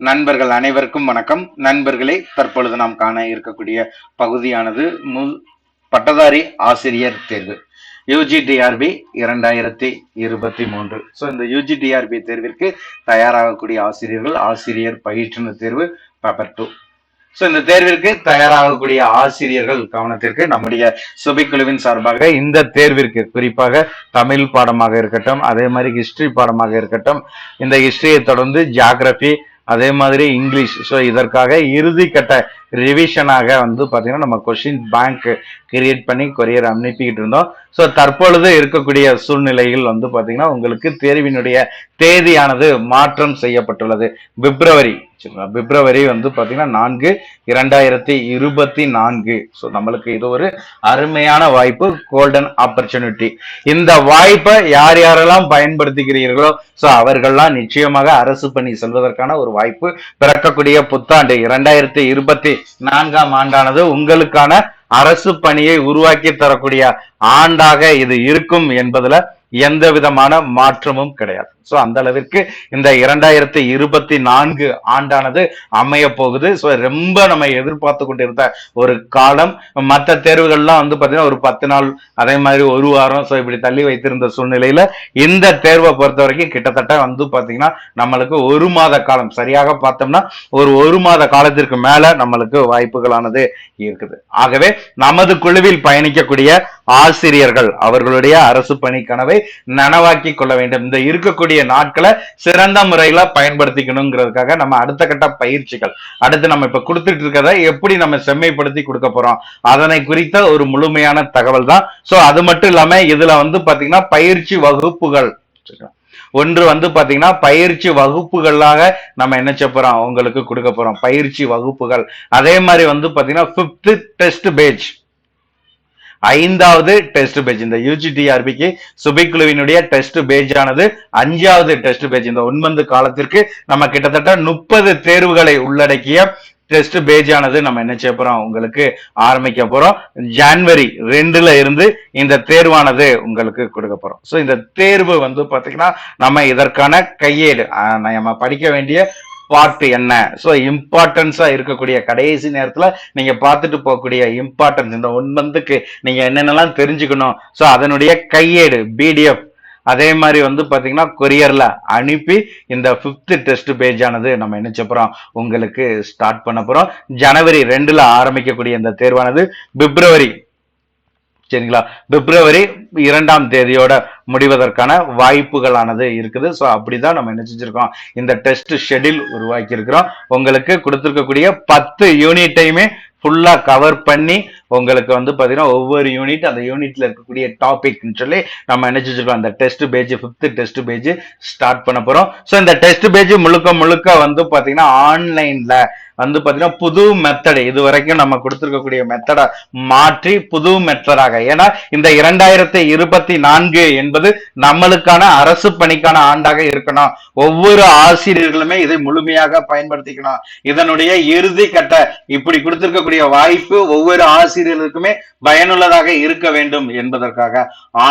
நண்பர்கள் அனைவருக்கும் வணக்கம். நண்பர்களே தற்பொழுது நாம் காண இருக்கக்கூடிய பகுதியானது முல் பட்டதாரி ஆசிரியர் தேர்வு. யூஜிடிஆர்பி இரண்டாயிரத்தி இருபத்தி மூன்று. ஸோ இந்த யூஜிடிஆர்பி தேர்விற்கு தயாராகக்கூடிய ஆசிரியர்கள் ஆசிரியர் பயிற்றுனர் தேர்வு பேப்பர் டூ ஸோ இந்த தேர்விற்கு தயாராகக்கூடிய ஆசிரியர்கள் கவனத்திற்கு நம்முடைய சுபைக்குழுவின் சார்பாக இந்த தேர்விற்கு குறிப்பாக தமிழ் பாடமாக இருக்கட்டும் அதே மாதிரி ஹிஸ்டரி பாடமாக இருக்கட்டும் இந்த ஹிஸ்டரியை தொடர்ந்து ஜியாகிரபி அதே மாதிரி இங்கிலீஷ். ஸோ இதற்காக இறுதி கட்ட ரிவிஷனாக வந்து பார்த்தீங்கன்னா நம்ம கொஷின் பேங்க் கிரியேட் பண்ணி கொரியர் அனுப்பிக்கிட்டு இருந்தோம். ஸோ தற்பொழுது இருக்கக்கூடிய சூழ்நிலையில் வந்து பார்த்தீங்கன்னா உங்களுக்கு தேர்வினுடைய தேதியானது மாற்றம் செய்யப்பட்டுள்ளது. பிப்ரவரி சரிங்களா பிப்ரவரி வந்து பார்த்தீங்கன்னா நான்கு இரண்டாயிரத்தி இருபத்தி நான்கு. ஸோ நம்மளுக்கு இது ஒரு அருமையான வாய்ப்பு கோல்டன் ஆப்பர்ச்சுனிட்டி இந்த வாய்ப்பை யார் யாரெல்லாம் பயன்படுத்துகிறீர்களோ ஸோ அவர்கள்லாம் நிச்சயமாக அரசு பணி செல்வதற்கான ஒரு வாய்ப்பு பிறக்கக்கூடிய புத்தாண்டு. இரண்டாயிரத்தி இருபத்தி நான்காம் ஆண்டானது உங்களுக்கான அரசு பணியை உருவாக்கி தரக்கூடிய ஆண்டாக இது இருக்கும் என்பதுல எந்த விதமான மாற்றமும் கிடையாது. ஸோ அந்த அளவிற்கு இந்த இரண்டாயிரத்தி இருபத்தி நான்கு ஆண்டானது அமைய போகுது. ஸோ ரொம்ப நம்ம எதிர்பார்த்து கொண்டிருந்த ஒரு காலம். மற்ற தேர்வுகள்லாம் வந்து பார்த்தீங்கன்னா ஒரு பத்து நாள் அதே மாதிரி ஒரு வாரம் ஸோ இப்படி தள்ளி வைத்திருந்த சூழ்நிலையில இந்த தேர்வை பொறுத்த வரைக்கும் கிட்டத்தட்ட வந்து பார்த்தீங்கன்னா நம்மளுக்கு ஒரு மாத காலம். சரியாக பார்த்தோம்னா ஒரு ஒரு மாத காலத்திற்கு மேல நம்மளுக்கு வாய்ப்புகளானது இருக்குது. ஆகவே நமது குழுவில் பயணிக்கக்கூடிய ஆசிரியர்கள் அவர்களுடைய அரசு பணி கனவை நனவாக்கி கொள்ள வேண்டும். இந்த இருக்கக்கூடிய நாட்களை சிறந்த முறையில பயன்படுத்திக்கணுங்கிறதுக்காக நம்ம அடுத்த கட்ட பயிற்சிகள். அடுத்து நம்ம இப்ப கொடுத்துட்டு இருக்கிறத எப்படி நம்ம செம்மைப்படுத்தி கொடுக்க போறோம்? அதனை குறித்த ஒரு முழுமையான தகவல் தான். சோ அது மட்டும் இல்லாம இதுல வந்து பாத்தீங்கன்னா பயிற்சி வகுப்புகள். ஒன்று வந்து பாத்தீங்கன்னா பயிற்சி வகுப்புகளாக நம்ம என்ன செய்ய போறோம்? உங்களுக்கு கொடுக்க போறோம். பயிற்சி வகுப்புகள். அதே மாதிரி வந்து பாத்தீங்கன்னா பிப்த் டெஸ்ட் பேஜ் ஐந்தாவது டெஸ்ட் பேஜ். இந்த யூஜிடிஆர்பிக்கு சுபிக்குழுவினுடைய டெஸ்ட் பேஜ் ஆனது அஞ்சாவது டெஸ்ட் பேஜ். இந்த ஒன்பது காலத்திற்கு நம்ம கிட்டத்தட்ட முப்பது தேர்வுகளை உள்ளடக்கிய டெஸ்ட் பேஜ் ஆனது நம்ம என்ன செய்ய போறோம்? உங்களுக்கு ஆரம்பிக்க போறோம். ஜான்வரி ரெண்டுல இருந்து இந்த தேர்வானது உங்களுக்கு கொடுக்க போறோம். ஸோ இந்த தேர்வு வந்து பாத்தீங்கன்னா நம்ம இதற்கான கையேடு ஆஹ் நம்ம படிக்க வேண்டிய பார்ட் என்ன? ஸோ இம்பார்ட்டன்ஸாக இருக்கக்கூடிய கடைசி நேரத்தில் நீங்கள் பார்த்துட்டு போகக்கூடிய இம்பார்ட்டன்ஸ் இந்த ஒன் மந்த்துக்கு நீங்கள் என்னென்னலாம் தெரிஞ்சுக்கணும். ஸோ அதனுடைய கையேடு பிடிஎஃப் அதே மாதிரி வந்து பார்த்தீங்கன்னா கொரியரில் அனுப்பி இந்த ஃபிஃப்த்து டெஸ்ட் பேஜ் ஆனது நம்ம என்ன போகிறோம் உங்களுக்கு ஸ்டார்ட் பண்ண போகிறோம் ஜனவரி ரெண்டில் ஆரம்பிக்கக்கூடிய இந்த தேர்வானது பிப்ரவரி சரிங்களா? பிப்ரவரி இரண்டாம் தேதியோட முடிவதற்கான வாய்ப்புகளானது இருக்குது. ஸோ அப்படிதான் நம்ம என்ன செஞ்சுருக்கோம்? இந்த டெஸ்ட் ஷெட்யூல் உருவாக்கி இருக்கிறோம் உங்களுக்கு கொடுத்துருக்கக்கூடிய பத்து யூனிட்டையுமே ஃபுல்லாக கவர் பண்ணி உங்களுக்கு வந்து பார்த்தீங்கன்னா ஒவ்வொரு யூனிட் அந்த யூனிட்ல இருக்கக்கூடிய டாபிக்னு சொல்லி நம்ம என்ன செஞ்சுருக்கோம்? அந்த test page fifth test page start பண்ண போகிறோம் ஸோ இந்த டெஸ்ட் பேஜ் முழுக்க முழுக்க வந்து பார்த்தீங்கன்னா ஆன்லைனில் வந்து பாத்தீங்கன்னா புது மெத்தடு இது வரைக்கும் நம்ம கொடுத்துருக்கக்கூடிய மெத்தடை மாற்றி புது மெத்தடாக ஏன்னா இந்த இரண்டாயிரத்தி இருபத்தி நான்கு என்பது நம்மளுக்கான அரசு பணிக்கான ஆண்டாக இருக்கணும். ஒவ்வொரு ஆசிரியர்களுமே இதை முழுமையாக பயன்படுத்திக்கணும். இதனுடைய இறுதி கட்ட இப்படி கொடுத்திருக்கக்கூடிய வாய்ப்பு ஒவ்வொரு ஆசிரியர்களுக்குமே பயனுள்ளதாக இருக்க வேண்டும் என்பதற்காக.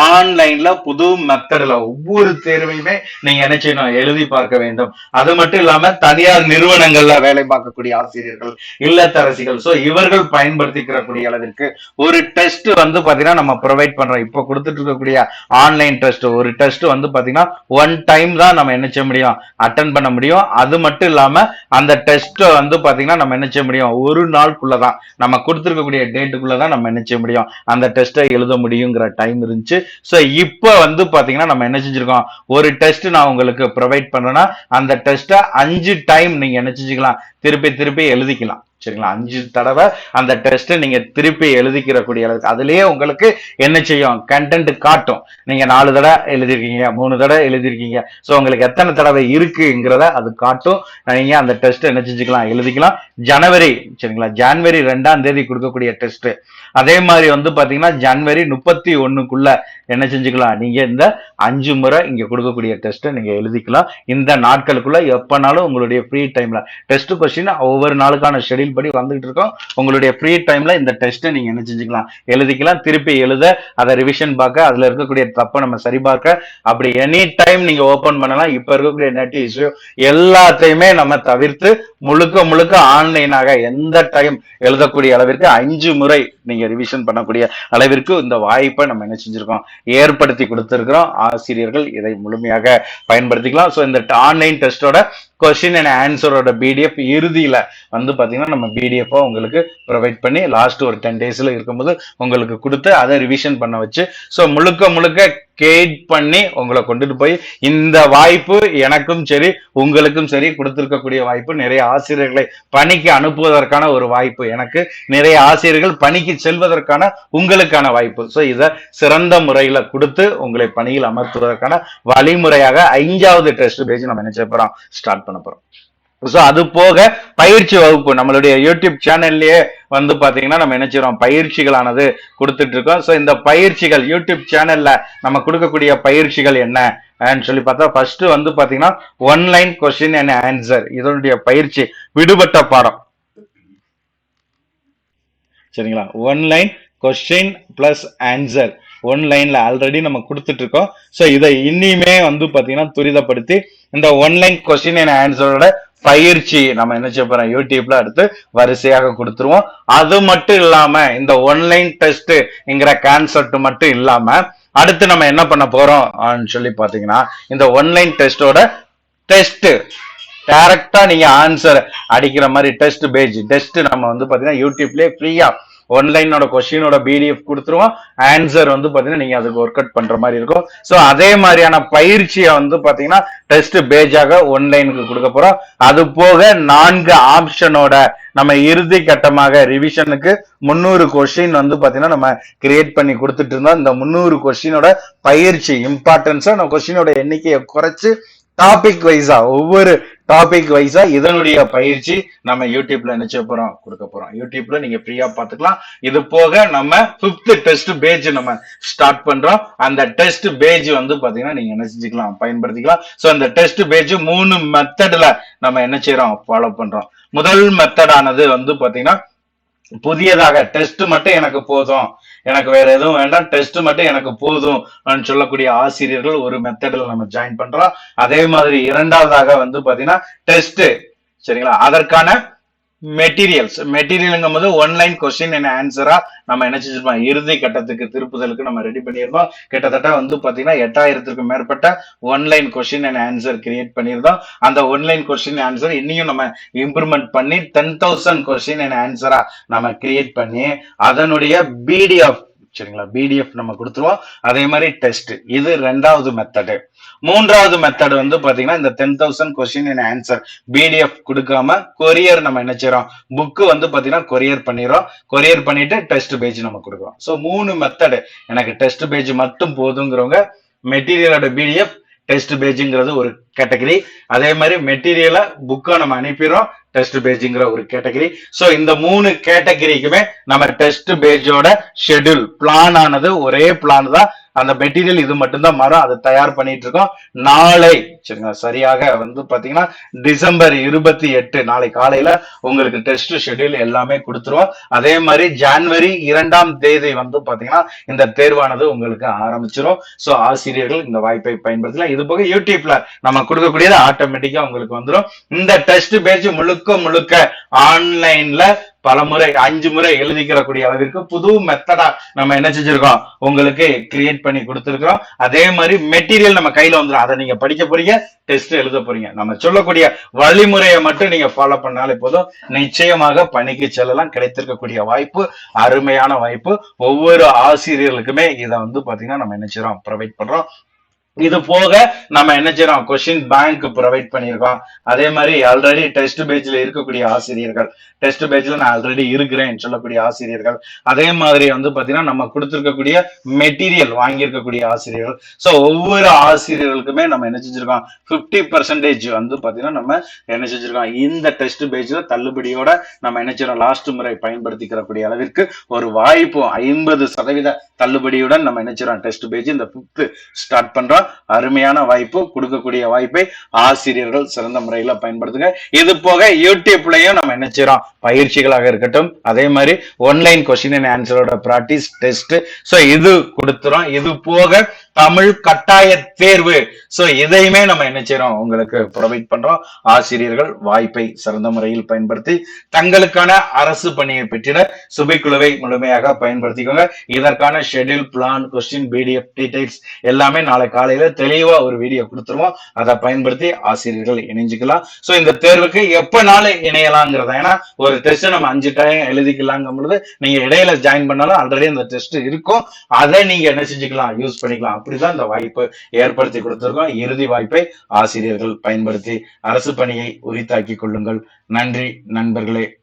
ஆன்லைன்ல புது மெத்தட்ல ஒவ்வொரு தேர்வையுமே நீங்க என்ன செய்யணும்? எழுதி பார்க்க வேண்டும். அது மட்டும் இல்லாம தனியார் நிறுவனங்கள்ல வேலை பார்க்கக்கூடிய ஆசிரியர்கள் இல்லத்தரசிகள். சோ இவர்கள் பயன்படுத்திக்கிறக்கூடிய அளவிற்கு ஒரு டெஸ்ட் வந்து பாத்தீங்கன்னா நம்ம ப்ரொவைட் பண்றோம். இப்போ கொடுத்துட்டு இருக்கக்கூடிய ஆன்லைன் டெஸ்ட் ஒரு டெஸ்ட் வந்து பாத்தீங்கன்னா ஒன் டைம் தான் நம்ம என்ன செய்ய முடியும்? அட்டன் பண்ண முடியும். அது மட்டும் இல்லாம அந்த டெஸ்ட் வந்து பாத்தீங்கன்னா நம்ம என்ன செய்ய முடியும்? ஒரு நாளுக்குள்ளதான் நம்ம கொடுத்துருக்கக்கூடிய டேட்டுக்குள்ளதான் நம்ம என்ன செய்ய முடியும்? அந்த டெஸ்ட்டை எழுத முடியுங்கிற டைம் இருந்துச்சு. ஸோ இப்போ வந்து பாத்தீங்கன்னா நம்ம என்ன செஞ்சிருக்கோம்? ஒரு டெஸ்ட் நான் உங்களுக்கு ப்ரொவைட் பண்றேன்னா அந்த டெஸ்ட்டை அஞ்சு டைம் நீங்க என்ன செஞ்சுக்கலாம்? திருப்பி திருப்பி எழுதிக்கலாம். சரிங்களா? அஞ்சு தடவை அந்த டெஸ்ட்டை நீங்கள் திருப்பி எழுதிக்கிறக்கூடிய அளவுக்கு. அதுலேயே உங்களுக்கு என்ன செய்யும்? கண்டென்ட் காட்டும். நீங்கள் நாலு தடவை எழுதிருக்கீங்க மூணு தடவை எழுதியிருக்கீங்க. ஸோ உங்களுக்கு எத்தனை தடவை இருக்குங்கிறத அது காட்டும். நீங்கள் அந்த டெஸ்ட் என்ன செஞ்சுக்கலாம்? எழுதிக்கலாம். ஜனவரி சரிங்களா? ஜான்வரி ரெண்டாம் தேதி கொடுக்கக்கூடிய டெஸ்ட்டு அதே மாதிரி வந்து பார்த்தீங்கன்னா ஜனவரி முப்பத்தி ஒன்றுக்குள்ளே என்ன செஞ்சுக்கலாம்? நீங்க இந்த அஞ்சு முறை இங்க கொடுக்கக்கூடிய டெஸ்ட்டை நீங்க எழுதிக்கலாம். இந்த நாட்களுக்குள்ள எப்பனாலும் உங்களுடைய ஃப்ரீ டைம்ல டெஸ்ட் கொஸ்டின் ஒவ்வொரு நாளுக்கான ஷெடியூல் படி வந்துகிட்டு இருக்கோம். உங்களுடைய ஃப்ரீ டைம்ல இந்த டெஸ்ட்டை நீங்க என்ன செஞ்சுக்கலாம்? எழுதிக்கலாம். திருப்பி எழுத அதை ரிவிஷன் பார்க்க அதுல இருக்கக்கூடிய தப்பை நம்ம சரி பார்க்க அப்படி எனி டைம் நீங்க ஓபன் பண்ணலாம். இப்ப இருக்கக்கூடிய நெட் இஷ்யூ எல்லாத்தையுமே நம்ம தவிர்த்து முழுக்க முழுக்க ஆன்லைனாக எந்த டைம் எழுதக்கூடிய அளவிற்கு அஞ்சு முறை நீங்க ரிவிஷன் பண்ணக்கூடிய அளவிற்கு இந்த வாய்ப்பை நம்ம என்ன செஞ்சிருக்கோம்? ஏற்படுத்தி கொடுத்துருக்கிறோம். ஆசிரியர்கள் இதை முழுமையாக பயன்படுத்திக்கலாம். ஸோ இந்த ஆன்லைன் டெஸ்டோட கொஸ்டின் அண்ட் ஆன்சரோட பிடிஎஃப் இறுதியில் வந்து பார்த்தீங்கன்னா நம்ம பிடிஎஃப் உங்களுக்கு ப்ரொவைட் பண்ணி லாஸ்ட் ஒரு டென் டேஸில் இருக்கும்போது உங்களுக்கு கொடுத்து அதை ரிவிஷன் பண்ண வச்சு ஸோ முழுக்க முழுக்க கேட் பண்ணி உங்களை கொண்டுட்டு போய் இந்த வாய்ப்பு எனக்கும் சரி உங்களுக்கும் சரி கொடுத்திருக்கக்கூடிய வாய்ப்பு. நிறைய ஆசிரியர்களை பணிக்கு அனுப்புவதற்கான ஒரு வாய்ப்பு எனக்கு. நிறைய ஆசிரியர்கள் பணிக்கு செல்வதற்கான உங்களுக்கான வாய்ப்பு. ஸோ இதை சிறந்த முறையில கொடுத்து உங்களை பணியில் அமர்த்துவதற்கான வழிமுறையாக ஐந்தாவது டெஸ்ட் பேஜ் நம்ம என்ன செய்ய ஸ்டார்ட் பண்ண போறோம். ஸோ அது போக பயிற்சி வகுப்பு நம்மளுடைய யூடியூப் சேனல்லையே வந்து பார்த்தீங்கன்னா நம்ம என்ன பயிற்சிகளானது கொடுத்துட்டு இருக்கோம் ஸோ இந்த பயிற்சிகள் யூடியூப் சேனல்ல நம்ம கொடுக்கக்கூடிய பயிற்சிகள் என்ன? சொல்லி பார்த்தா ஃபர்ஸ்ட் வந்து பார்த்தீங்கன்னா ஒன்லைன் கொஸ்டின் அண்ட் ஆன்சர் இதனுடைய பயிற்சி விடுபட்ட பாடம். சரிங்களா? One line question plus answer ஒன்லைன்ல already நம்ம கொடுத்துட்டு இருக்கோம் ஸோ இதை இனிமே வந்து பார்த்தீங்கன்னா துரிதப்படுத்தி இந்த ஒன்லைன் கொஸ்டின் அண்ட் ஆன்சரோட பயிற்சி நம்ம என்ன செய்ய போறோம் யூடியூப்ல அடுத்து வரிசையாக கொடுத்துருவோம். அது மட்டும் இல்லாம இந்த ஒன்லைன் டெஸ்ட்ங்கிற கான்செப்ட் மட்டும் இல்லாம அடுத்து நம்ம என்ன பண்ண போறோம் சொல்லி பாத்தீங்கன்னா இந்த ஒன்லைன் டெஸ்டோட டெஸ்ட் டைரக்டா நீங்க ஆன்சர் அடிக்கிற மாதிரி டெஸ்ட் பேஜ் டெஸ்ட் நம்ம வந்து பாத்தீங்கன்னா யூடியூப்லயே ஃப்ரீயா ஒன்லைனோட கொஸ்டினோட பிடிஎஃப் கொடுத்துருவோம். ஆன்சர் வந்து பாத்தீங்கன்னா நீங்க அதுக்கு ஒர்க் அவுட் பண்ற மாதிரி இருக்கும். ஸோ அதே மாதிரியான பயிற்சியை வந்து பாத்தீங்கன்னா டெஸ்ட் பேஜாக ஒன்லைனுக்கு கொடுக்க போறோம். அது போக நான்கு ஆப்ஷனோட நம்ம இறுதி கட்டமாக ரிவிஷனுக்கு முந்நூறு கொஸ்டின் வந்து பாத்தீங்கன்னா நம்ம கிரியேட் பண்ணி கொடுத்துட்டு இருந்தோம். இந்த முந்நூறு கொஸ்டினோட பயிற்சி இம்பார்ட்டன்ஸா நம்ம கொஸ்டினோட எண்ணிக்கையை குறைச்சு டாபிக் வைஸா ஒவ்வொரு டாபிக் வைஸா இதனுடைய பயிற்சி நம்ம யூடியூப்ல நினைச்ச போறோம் கொடுக்க போறோம். யூடியூப்ல நீங்க ஃப்ரீயா பாத்துக்கலாம் இது போக நம்ம பிப்த் டெஸ்ட் பேஜ் நம்ம ஸ்டார்ட் பண்றோம். அந்த டெஸ்ட் பேஜ் வந்து பாத்தீங்கன்னா நீங்க என்ன செஞ்சுக்கலாம் பயன்படுத்திக்கலாம். சோ அந்த டெஸ்ட் பேஜ் மூணு மெத்தட்ல நம்ம என்ன செய்யறோம் ஃபாலோ பண்றோம். முதல் மெத்தடானது வந்து பாத்தீங்கன்னா புதியதாக டெஸ்ட் மட்டும் எனக்கு போதும். எனக்கு வேற எதுவும் வேண்டாம் டெஸ்ட் மட்டும் எனக்கு போதும் சொல்லக்கூடிய ஆசிரியர்கள் ஒரு மெத்தடில் நம்ம ஜாயின் பண்றோம். அதே மாதிரி இரண்டாவதாக வந்து பாத்தீங்கன்னா டெஸ்ட் சரிங்களா? அதற்கான மெட்டீரியல்ஸ் மெட்டீரியலுங்கும் போது ஒன்லைன் கொஸ்டின் என்ன ஆன்சரா நம்ம என்ன செஞ்சிருப்போம்? இறுதி கட்டத்துக்கு திருப்புதலுக்கு நம்ம ரெடி பண்ணியிருந்தோம் கிட்டத்தட்ட வந்து பாத்தீங்கன்னா எட்டாயிரத்துக்கும் மேற்பட்ட one line question and answer create பண்ணியிருந்தோம் அந்த ஒன்லைன் கொஸ்டின் ஆன்சர் இன்னையும் நம்ம இம்ப்ரூவ்மெண்ட் பண்ணி டென் தௌசண்ட் கொஸ்டின் அண்ட் ஆன்சரா நம்ம கிரியேட் பண்ணி அதனுடைய பிடிஎஃப் சரிங்களா? பிடிஎஃப் நம்ம கொடுத்துருவோம். அதே மாதிரி டெஸ்ட் இது ரெண்டாவது மெத்தடு மூன்றாவது மெத்தடு வந்து பாத்தீங்கன்னா இந்த ten thousand question and answer PDF கொடுக்காம கொரியர் நம்ம என்ன செய்யறோம் புக்கு வந்து பாத்தீங்கன்னா கொரியர் பண்ணிடுறோம். கொரியர் பண்ணிட்டு டெஸ்ட் பேஜ் நம்ம கொடுக்குறோம். ஸோ மூணு மெத்தடு எனக்கு டெஸ்ட் பேஜ் மட்டும் போதுங்கிறவங்க மெட்டீரியலோட பிடிஎஃப் டெஸ்ட் பேஜுங்கிறது ஒரு கேட்டகரி அதே மாதிரி மெட்டீரியலை புக்கை நம்ம அனுப்பிடுறோம். டெஸ்ட் பேஜுங்கிற ஒரு கேட்டகரி ஸோ இந்த மூணு கேட்டகரிக்குமே நம்ம டெஸ்ட் பேஜோட ஷெடியூல் பிளான் ஆனது ஒரே பிளான் தான். அந்த மெட்டீரியல் இது மட்டும்தான் மரம் அதை தயார் பண்ணிட்டு இருக்கோம். நாளை சரிங்களா சரியாக வந்து பாத்தீங்கன்னா டிசம்பர் இருபத்தி எட்டு நாளை காலையில உங்களுக்கு டெஸ்ட் ஷெட்யூல் எல்லாமே கொடுத்துருவோம். அதே மாதிரி ஜான்வரி இரண்டாம் தேதி வந்து பாத்தீங்கன்னா இந்த தேர்வானது உங்களுக்கு ஆரம்பிச்சிரும். ஸோ ஆசிரியர்கள் இந்த வாய்ப்பை பயன்படுத்தலாம். இது போக யூடியூப்ல நம்ம கொடுக்கக்கூடியது ஆட்டோமேட்டிக்கா உங்களுக்கு வந்துடும் இந்த டெஸ்ட் பேஜ் முழுக்க முழுக்க ஆன்லைன்ல பல முறை அஞ்சு முறை எழுதிக்கிறக்கூடிய அளவிற்கு புது மெத்தடா நம்ம என்ன செஞ்சிருக்கோம்? உங்களுக்கு கிரியேட் பண்ணி கொடுத்துருக்கோம் அதே மாதிரி மெட்டீரியல் நம்ம கையில வந்துடும் அதை நீங்க படிக்க போறீங்க டெஸ்ட் எழுத போறீங்க. நம்ம சொல்லக்கூடிய வழிமுறையை மட்டும் நீங்க ஃபாலோ பண்ணாலே போதும். நிச்சயமாக பணிக்கு செல்லலாம். கிடைத்திருக்கக்கூடிய வாய்ப்பு அருமையான வாய்ப்பு. ஒவ்வொரு ஆசிரியர்களுக்குமே இதை வந்து பாத்தீங்கன்னா நம்ம என்ன செய்றோம்? ப்ரொவைட் பண்றோம். இது போக நம்ம என்ன செய்யறோம்? கொஸ்டின் பேங்க் ப்ரொவைட் பண்ணியிருக்கோம். அதே மாதிரி ஆல்ரெடி டெஸ்ட் பேஜ்ல இருக்கக்கூடிய ஆசிரியர்கள். டெஸ்ட் பேஜ்ல நான் ஆல்ரெடி இருக்கிறேன் சொல்லக்கூடிய ஆசிரியர்கள். அதே மாதிரி வந்து பாத்தீங்கன்னா நம்ம கொடுத்துருக்கக்கூடிய மெட்டீரியல் வாங்கியிருக்கக்கூடிய ஆசிரியர்கள். சோ ஒவ்வொரு ஆசிரியர்களுக்குமே நம்ம என்ன செஞ்சிருக்கோம்? 50% பர்சன்டேஜ் வந்து பாத்தீங்கன்னா நம்ம என்ன செஞ்சிருக்கோம்? இந்த டெஸ்ட் பேஜ்ல தள்ளுபடியோட நம்ம என்ன செய்யறோம்? லாஸ்ட் முறை பயன்படுத்திக்கிறக்கூடிய அளவிற்கு ஒரு வாய்ப்பு ஐம்பது சதவீத தள்ளுபடியுடன் நம்ம என்ன செய்யறோம்? டெஸ்ட் பேஜ் இந்த ஃபிஃப்த் ஸ்டார்ட் பண்றோம். அருமையான வாய்ப்பு கொடுக்கக்கூடிய வாய்ப்பை ஆசிரியர்கள் சிறந்த முறையில பயன்படுத்துங்க. இது போக யூடியூப்லயும் நம்ம என்ன செய்யறோம்? பயிற்சிகளாக இருக்கட்டும் அதே மாதிரி ஒன்லைன் கொஸ்டின் அண்ட் ஆன்சரோட பிராக்டிஸ் டெஸ்ட் சோ இது கொடுத்துறோம். இது போக தமிழ் கட்டாய தேர்வு. சோ இதையுமே நம்ம என்ன செய்யறோம் உங்களுக்கு ப்ரொவைட் பண்றோம். ஆசிரியர்கள் வாய்ப்பை சிறந்த முறையில் பயன்படுத்தி தங்களுக்கான அரசு பணியை பெற்றிட சுபைக்குழுவை முழுமையாக பயன்படுத்திக்கோங்க. இதற்கான schedule plan question PDF details எல்லாமே நாளை காலையில தெளிவா ஒரு வீடியோ கொடுத்துருவோம். அதை பயன்படுத்தி ஆசிரியர்கள் இணைஞ்சுக்கலாம். சோ இந்த தேர்வுக்கு எப்பனாலும் இணையலாங்கிறத ஏன்னா ஒரு டெஸ்ட் நம்ம அஞ்சு டைம் எழுதிக்கலாங்கும் பொழுது நீங்க இடையில ஜாயின் பண்ணாலும் ஆல்ரெடி அந்த டெஸ்ட் இருக்கும். அதை நீங்க என்ன செஞ்சுக்கலாம்? யூஸ் பண்ணிக்கலாம். அப்படிதான் இந்த வாய்ப்பு ஏற்படுத்தி கொடுத்திருக்கோம். இறுதி வாய்ப்பை ஆசிரியர்கள் பயன்படுத்தி அரசு பணியை உரித்தாக்கி கொள்ளுங்கள். நன்றி நண்பர்களே.